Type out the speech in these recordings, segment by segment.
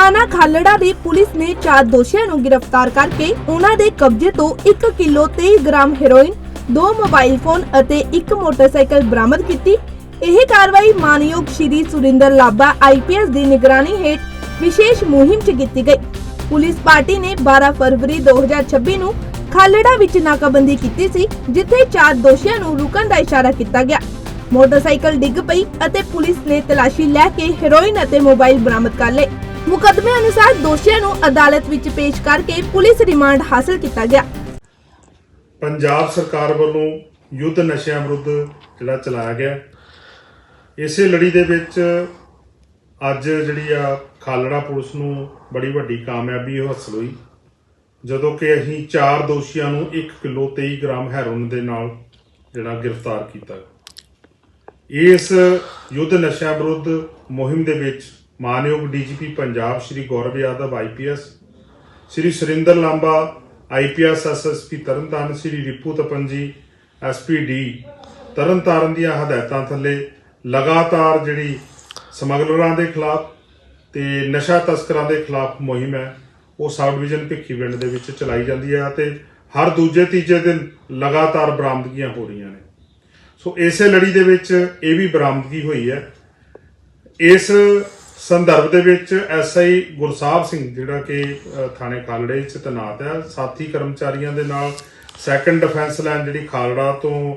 ਥਾਣਾ ਖਾਲੜਾ ਦੀ ਪੁਲਿਸ ਨੇ ਚਾਰ ਦੋਸ਼ੀਆਂ ਨੂੰ ਗ੍ਰਿਫਤਾਰ ਕਰਕੇ ਉਹਨਾਂ ਦੇ ਕਬਜ਼ੇ ਤੋਂ 1 ਕਿਲੋ 23 ਗ੍ਰਾਮ ਹੈਰੋਇਨ, ਦੋ ਮੋਬਾਈਲ ਫੋਨ ਅਤੇ ਇੱਕ ਮੋਟਰਸਾਈਕਲ ਬਰਾਮਦ ਕੀਤੀ। ਇਹ ਕਾਰਵਾਈ ਮਾਨਯੋਗ ਸ਼੍ਰੀ ਸੁਰਿੰਦਰ ਲਾਬਾ ਆਈਪੀਐਸ ਦੀ ਨਿਗਰਾਨੀ ਹੇਠ ਵਿਸ਼ੇਸ਼ ਮੁਹਿੰਮ 'ਚ ਕੀਤੀ ਗਈ। ਪੁਲਿਸ ਪਾਰਟੀ ਨੇ 12 ਫਰਵਰੀ 2026 ਨੂੰ ਖਾਲੜਾ ਵਿੱਚ ਨਾਕਾਬੰਦੀ ਕੀਤੀ ਸੀ, ਜਿੱਥੇ ਚਾਰ ਦੋਸ਼ੀਆਂ ਨੂੰ ਰੁਕਣ ਦਾ ਇਸ਼ਾਰਾ ਕੀਤਾ ਗਿਆ। ਮੋਟਰਸਾਈਕਲ ਡਿੱਗ ਪਈ ਅਤੇ ਪੁਲਿਸ ਨੇ ਤਲਾਸ਼ੀ ਲੈ ਕੇ ਹੈਰੋਇਨ ਅਤੇ ਮੋਬਾਈਲ ਬਰਾਮਦ ਕਰ ਲਏ। ਮੁਕਦਮੇ ਅਨੁਸਾਰ ਦੋਸ਼ੀਆਂ ਨੂੰ ਅਦਾਲਤ ਵਿੱਚ ਪੇਸ਼ ਕਰਕੇ ਪੁਲਿਸ ਰਿਮਾਂਡ ਹਾਸਲ ਕੀਤਾ ਗਿਆ। ਪੰਜਾਬ ਸਰਕਾਰ ਵੱਲੋਂ ਯੁੱਧ ਨਸ਼ਿਆਂ ਵਿਰੁੱਧ ਜਿਹੜਾ ਚਲਾਇਆ ਗਿਆ। ਇਸੇ ਲੜੀ ਦੇ ਵਿੱਚ ਅੱਜ ਜਿਹੜੀ ਆ ਖਾਲੜਾ ਪੁਲਿਸ ਨੂੰ ਬੜੀ ਵੱਡੀ ਕਾਮਯਾਬੀ ਹਾਸਲ ਹੋਈ। ਜਦੋਂ ਕਿ ਅਸੀਂ ਚਾਰ ਦੋਸ਼ੀਆਂ ਨੂੰ 1 ਕਿਲੋ 23 ਗ੍ਰਾਮ ਹੈਰੋਇਨ ਦੇ ਨਾਲ ਜਿਹੜਾ ਗ੍ਰਿਫਤਾਰ ਕੀਤਾ। ਇਸ ਯੁੱਧ ਨਸ਼ਿਆਂ ਵਿਰੁੱਧ ਮੁਹਿੰਮ ਦੇ ਵਿੱਚ ਮਾਨਯੋਗ DGP Punjab Shri Gaurav Yadav IPS Shri Surinder Lamba IPS SSP Tarn Taran, Shri Ripu Tapanji SPD Tarn Taran ਦੀਆਂ ਹਦਾਇਤਾਂ ਥੱਲੇ ਲਗਾਤਾਰ ਜਿਹੜੀ ਸਮਗਲਰਾਂ ਦੇ ਖਿਲਾਫ ਤੇ ਨਸ਼ਾ ਤਸਕਰਾਂ ਦੇ ਖਿਲਾਫ ਮੁਹਿੰਮ ਹੈ, ਉਹ ਸਬ ਡਿਵੀਜ਼ਨ ਭਿੱਖੀਵਿੰਡ ਦੇ ਵਿੱਚ ਚਲਾਈ ਜਾਂਦੀ ਹੈ ਤੇ ਹਰ ਦੂਜੇ ਤੀਜੇ ਦਿਨ ਲਗਾਤਾਰ ਬਰਾਮਦਗੀਆਂ ਹੋ ਰਹੀਆਂ ਨੇ। ਸੋ ਇਸੇ ਲੜੀ ਦੇ ਵਿੱਚ ਇਹ ਵੀ ਬਰਾਮਦਗੀ ਹੋਈ ਹੈ। ਇਸ ਸੰਦਰਭ ਦੇ ਵਿੱਚ ਐਸਆਈ ਗੁਰਸਾਹਿਬ ਸਿੰਘ ਜਿਹੜਾ ਕਿ ਥਾਣੇ ਖਾਲੜੇ 'ਚ ਤੈਨਾਤ ਹੈ ਸਾਥੀ ਕਰਮਚਾਰੀਆਂ ਦੇ ਨਾਲ ਸੈਕੰਡ ਡਿਫੈਂਸ ਲਾਈਨ ਜਿਹੜੀ ਖਾਲੜਾ ਤੋਂ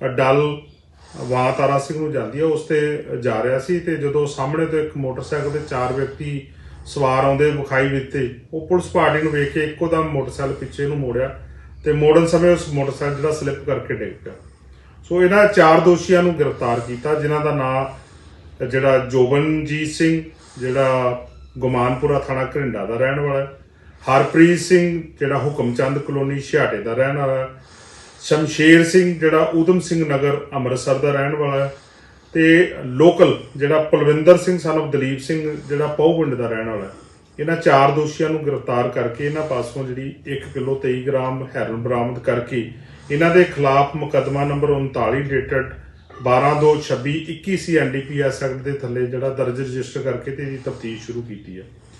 ਅ, ਡਲ ਵਾਂ ਤਾਰਾ ਸਿੰਘ ਨੂੰ ਜਾਂਦੀ ਹੈ ਉਸ ਤੇ ਜਾ ਰਿਹਾ ਸੀ ਤੇ ਜਦੋਂ ਸਾਹਮਣੇ ਤੋਂ ਇੱਕ ਮੋਟਰਸਾਈਕਲ ਤੇ ਚਾਰ ਵਿਅਕਤੀ ਸਵਾਰ ਆਉਂਦੇ ਵਿਖਾਈ ਦਿੱਤੇ ਉਹ ਪੁਲਿਸ ਪਾਰਟੀ ਨੂੰ ਵੇਖ ਕੇ ਇੱਕੋ ਦਮ ਮੋਟਰਸਾਈਕਲ ਪਿੱਛੇ ਨੂੰ ਮੋੜਿਆ ਤੇ ਮੋੜਨ ਸਮੇਂ ਉਸ ਮੋਟਰਸਾਈਕਲ ਜਿਹੜਾ ਸਲਿੱਪ ਕਰਕੇ ਡਿੱਗ ਗਿਆ ਸੋ ਇਹਨਾਂ ਚਾਰ ਦੋਸ਼ੀਆਂ ਨੂੰ ਗ੍ਰਿਫਤਾਰ ਕੀਤਾ ਜਿਨ੍ਹਾਂ ਦਾ ਨਾਮ ਜਿਹੜਾ ਜੋਬਨਜੀਤ ਸਿੰਘ, ਜਿਹੜਾ ਗੁਮਾਨਪੁਰਾ ਥਾਣਾ ਘਰਿੰਡਾ ਦਾ ਰਹਿਣ ਵਾਲਾ ਹਰਪ੍ਰੀਤ ਸਿੰਘ, ਜਿਹੜਾ ਹੁਕਮਚੰਦ ਕਲੋਨੀ ਛਿਆਟੇ ਦਾ ਰਹਿਣ ਵਾਲਾ ਸ਼ਮਸ਼ੇਰ ਸਿੰਘ, ਜਿਹੜਾ ਊਧਮ ਸਿੰਘ ਨਗਰ ਅੰਮ੍ਰਿਤਸਰ ਦਾ ਰਹਿਣ ਵਾਲਾ ਹੈ, ਤੇ ਲੋਕਲ ਜਿਹੜਾ ਪਲਵਿੰਦਰ ਸਿੰਘ ਸਾਨੂੰ ਦਲੀਪ ਸਿੰਘ, ਜਿਹੜਾ ਪਉਪਿੰਡ ਦਾ ਰਹਿਣ ਵਾਲਾ ਇਹਨਾਂ ਚਾਰ ਦੋਸ਼ੀਆਂ ਨੂੰ ਗ੍ਰਿਫਤਾਰ ਕਰਕੇ ਇਹਨਾਂ ਪਾਸੋਂ ਜਿਹੜੀ 1 ਕਿਲੋ 23 ਗ੍ਰਾਮ ਹੈਰੋਇਨ ਬਰਾਮਦ ਕਰਕੇ ਇਹਨਾਂ ਦੇ ਖਿਲਾਫ ਮੁਕੱਦਮਾ number 39 dated 12/2/26 21 C NDPS act ਦੇ ਥੱਲੇ ਜਿਹੜਾ ਦਰਜ ਰਜਿਸਟਰ ਕਰਕੇ ਤੇ ਇਹਦੀ ਤਫਤੀਸ਼ ਸ਼ੁਰੂ ਕੀਤੀ ਹੈ।